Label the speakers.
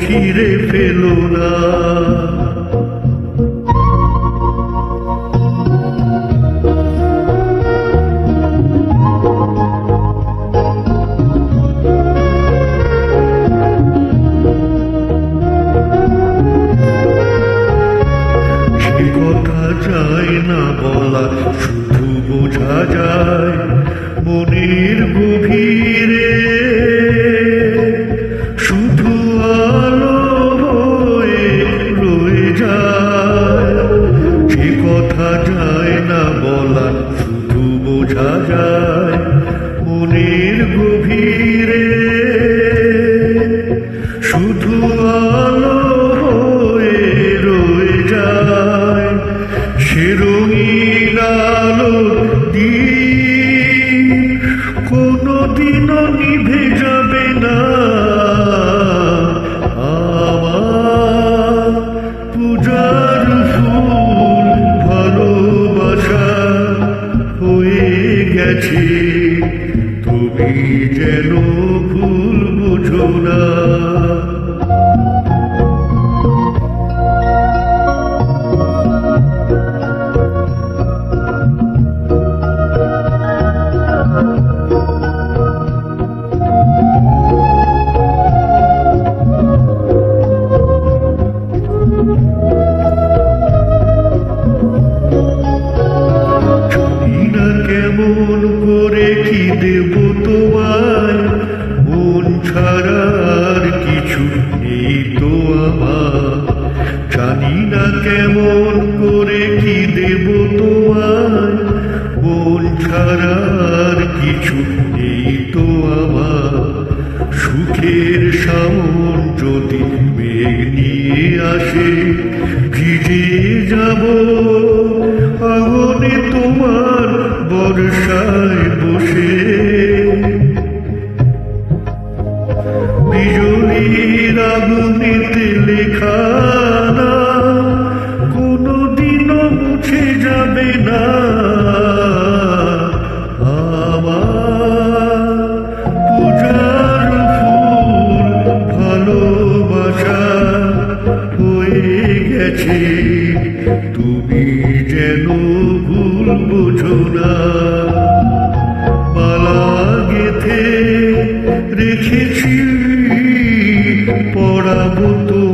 Speaker 1: ছিঁড়ে ফেলো না। না শুধু বোঝা যায় মনের গভীরে। যায় মনের গভীরে। শুধু আলো গেছে। তুমি যেন ভুল বুঝো না। আমার জানি না কেমন করে কি দেব তোমায়। মন ছাড়ার কিছু নেই তো আমার। সুখের সামন যদি মেঘ নিয়ে আসে, ভিজে যাব। আগুনে তোমার বর্ষায় বসে লেখা কোনোদিনও মুছে যাবে না। গেছে। তুমি যেন ভুল বোঝো না। মালা গেথে রেখেছি পড়াবো তো